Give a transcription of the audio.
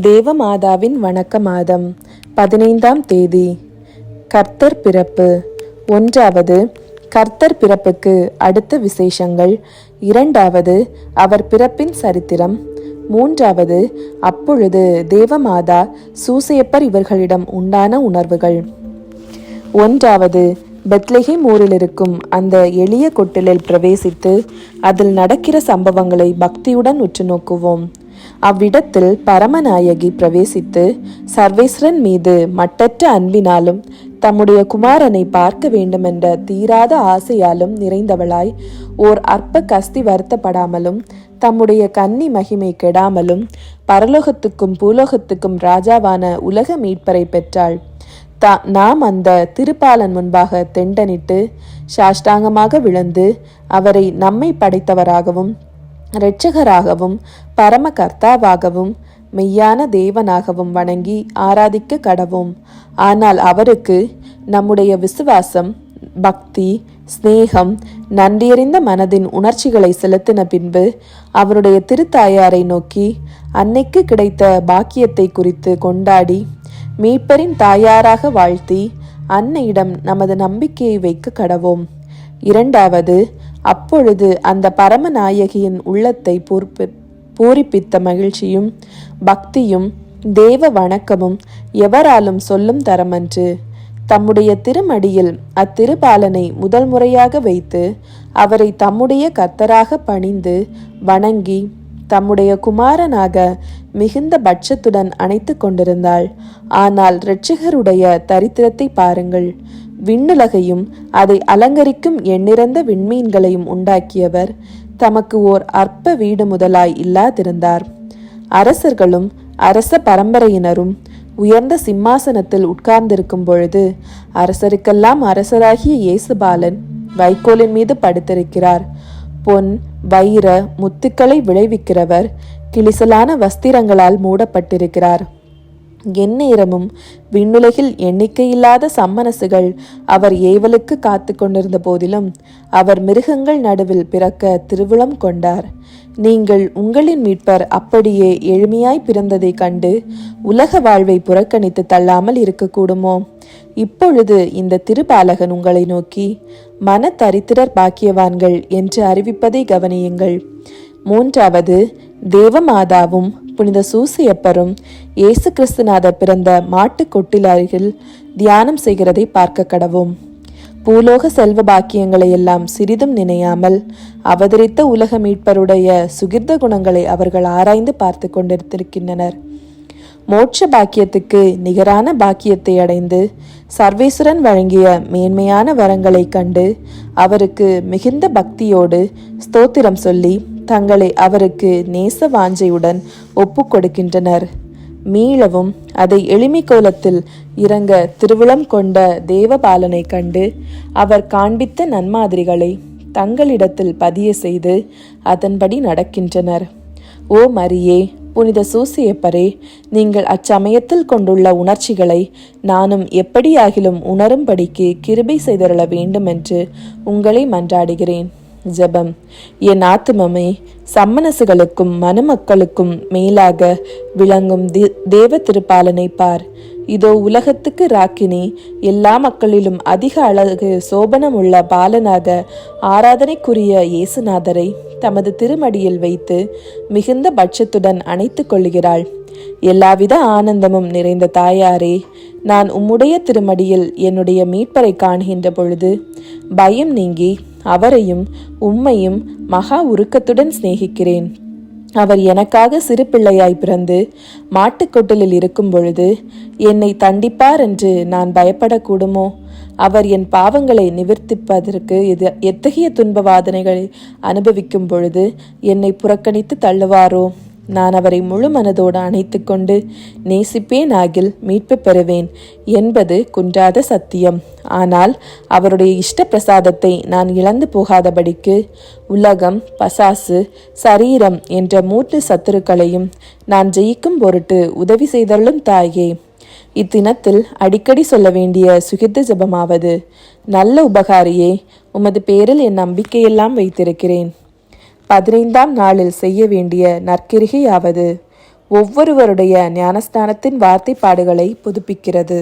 தேவமாதாவின் வணக்க மாதம் பதினைந்தாம் தேதி. கர்த்தர் பிறப்பு. ஒன்றாவது கர்த்தர் பிறப்புக்கு அடுத்த விசேஷங்கள். இரண்டாவது அவர் பிறப்பின் சரித்திரம். மூன்றாவது அப்பொழுது தேவமாதா சூசையப்பர் இவர்களிடம் உண்டான உணர்வுகள். ஒன்றாவது பெத்லெஹேம் ஊரில் இருக்கும் அந்த எளிய கொட்டிலில் பிரவேசித்து அதில் நடக்கிற சம்பவங்களை பக்தியுடன் உற்று நோக்குவோம் அவ்விடத்தில் பரமநாயகி பிரவேசித்து சர்வேஸ்வரன் மீது மட்டற்ற அன்பினாலும் தம்முடைய குமாரனை பார்க்க வேண்டுமென்ற தீராத ஆசையாலும் நிறைந்தவளாய் ஓர் அற்ப கஸ்தி வருத்தப்படாமலும் தம்முடைய கன்னி மகிமை கெடாமலும் பரலோகத்துக்கும் பூலோகத்துக்கும் ராஜாவான உலக மீட்பரை பெற்றாள். தா நாம் அந்த திருப்பாலன் முன்பாக தெண்டனிட்டு சாஷ்டாங்கமாக விழுந்து அவரை நம்மை படைத்தவராகவும் இரட்சகராகவும் பரம கர்த்தாவாகவும் மெய்யான தேவனாகவும் வணங்கி ஆராதிக்க கடவோம். ஆனால் அவருக்கு நம்முடைய விசுவாசம் பக்தி சிநேகம் நன்றியறிந்த மனதின் உணர்ச்சிகளை செலுத்தின பின்பு அவருடைய திருத்தாயாரை நோக்கி அன்னைக்கு கிடைத்த பாக்கியத்தை குறித்து கொண்டாடி மீட்பரின் தாயாராக வாழ்த்தி அன்னையிடம் நமது நம்பிக்கையை வைக்க கடவோம். இரண்டாவது அப்பொழுது அந்த பரமநாயகியின் உள்ளத்தை பூர்ப்பி பூரிப்பித்த மகிழ்ச்சியும் பக்தியும் தேவ வணக்கமும் எவராலும் சொல்லும் தரமன்று. தம்முடைய திருமடியில் அத்திருபாலனை முதல் முறையாக வைத்து அவரை தம்முடைய கர்த்தராக பணிந்து வணங்கி தம்முடைய குமாரனாக மிகுந்த பட்சத்துடன் அணைத்து கொண்டிருந்தாள். ஆனால் இரட்சகருடைய தரித்திரத்தை பாருங்கள். விண்ணுலகையும் அதை அலங்கரிக்கும் எண்ணிறந்த விண்மீன்களையும் உண்டாக்கியவர். தமக்கு ஓர் அற்ப வீடு முதலாய் இல்லாதிருந்தார். அரசர்களும் அரச பரம்பரையினரும் உயர்ந்த சிம்மாசனத்தில் உட்கார்ந்திருக்கும் பொழுது அரசருக்கெல்லாம் அரசராகிய இயேசுபாலன் வைக்கோலின் மீது படுத்திருக்கிறார். பொன் வைர முத்துக்களை விளைவிக்கிறவர் கிளிசலான வஸ்திரங்களால் மூடப்பட்டிருக்கிறார். எந்நேரமும் விண்ணுலகில் எண்ணிக்கையில்லாத சம்மனசுகள் அவர் ஏவலுக்கு காத்து கொண்டிருந்த போதிலும் அவர் மிருகங்கள் நடுவில் பிறக்க திருவிழம் கொண்டார். நீங்கள் உங்களின் மீட்பர் அப்படியே எளிமையாய் பிறந்ததைக் கண்டு உலக வாழ்வை புறக்கணித்து தள்ளாமல் இருக்கக்கூடுமோ? இப்பொழுது இந்த திருபாலகன் உங்களை நோக்கி மன தரித்திரர் பாக்கியவான்கள் என்று அறிவிப்பதை கவனியுங்கள். மூன்றாவது தேவமாதாவும் புனித சூசியப்பரும் இயேசு கிறிஸ்துநாதர் பிறந்த மாட்டுக் கொட்டில் அருகில் தியானம் செய்கிறதை பார்க்க கடவோம். பூலோக செல்வ பாக்கியங்களை எல்லாம் சிறிதும் நினையாமல் அவதரித்த உலக மீட்பருடைய சுகிர்த குணங்களை அவர்கள் ஆராய்ந்து பார்த்து கொண்டிருந்திருக்கின்றனர் மோட்ச பாக்கியத்துக்கு நிகரான பாக்கியத்தை அடைந்து சர்வேஸ்வரன் வழங்கிய மேன்மையான வரங்களைக் கண்டு அவருக்கு மிகுந்த பக்தியோடு ஸ்தோத்திரம் சொல்லி தங்களை அவருக்கு நேச வாஞ்சையுடன் ஒப்புக்கொடுக்கின்றனர் கொடுக்கின்றனர். மீளவும் அதை எளிமை கோலத்தில் இறங்க திருவிழம் கொண்ட தேவபாலனை கண்டு அவர் காண்பித்த நன்மாதிரிகளை தங்களிடத்தில் பதிய செய்து அதன்படி நடக்கின்றனர். ஓ மரியே புனித சூசியப்பரே நீங்கள் அச்சமயத்தில் கொண்டுள்ள உணர்ச்சிகளை நானும் எப்படியாகிலும் உணரும்படிக்கு கிருபை செய்தருள வேண்டுமென்று உங்களை மன்றாடுகிறேன். ஜெபம். என் ஆத்துமமே சம்மனசுகளுக்கும் மணமக்களுக்கும் மேலாக விளங்கும் தி- தேவ திருப்பாலனை பார். இதோ உலகத்துக்கு ராக்கினி எல்லா மக்களிலும் அதிக அழகு சோபனமுள்ள பாலனாக ஆராதனைக்குரிய இயேசுநாதரை தமது திருமடியில் வைத்து மிகுந்த பட்சத்துடன் அணைத்துக் கொள்கிறாள் எல்லாவித ஆனந்தமும் நிறைந்த தாயாரே நான் உம்முடைய திருமடியில் என்னுடைய மீட்பரை காண்கின்ற பொழுது பயம் நீங்கி அவரையும் உம்மையும் மகா உருக்கத்துடன் சிநேகிக்கிறேன். அவர் எனக்காக சிறு பிள்ளையாய் பிறந்து மாட்டுக்கொட்டலில் இருக்கும் பொழுது என்னை தண்டிப்பார் என்று நான் பயப்படக்கூடுமோ? அவர் என் பாவங்களை நிவர்த்திப்பதற்கு எது எத்தகைய துன்ப வாதனைகளை அனுபவிக்கும் பொழுது என்னை புறக்கணித்து தள்ளுவாரோ? நான் அவரை முழு மனதோடு அணைத்துக்கொண்டு நேசிப்பேன் ஆகில் மீட்பு பெறுவேன் என்பது குன்றாத சத்தியம். ஆனால் அவருடைய இஷ்ட பிரசாதத்தை நான் இழந்து போகாதபடிக்கு உலகம் பசாசு சரீரம் என்ற மூன்று சத்துருக்களையும் நான் ஜெயிக்கும் பொருட்டு உதவி செய்தருளும் தாயே. இத்தினத்தில் அடிக்கடி சொல்ல வேண்டிய சுகிர்த ஜபமாவது நல்ல உபகாரியே உமது பேரில் என் நம்பிக்கையெல்லாம் வைத்திருக்கிறேன். பதினைந்தாம் நாளில் செய்ய வேண்டிய நற்கிரிகையாவது ஒவ்வொருவருடைய ஞானஸ்தானத்தின் வார்த்தைப்பாடுகளை புதுப்பிக்கிறது.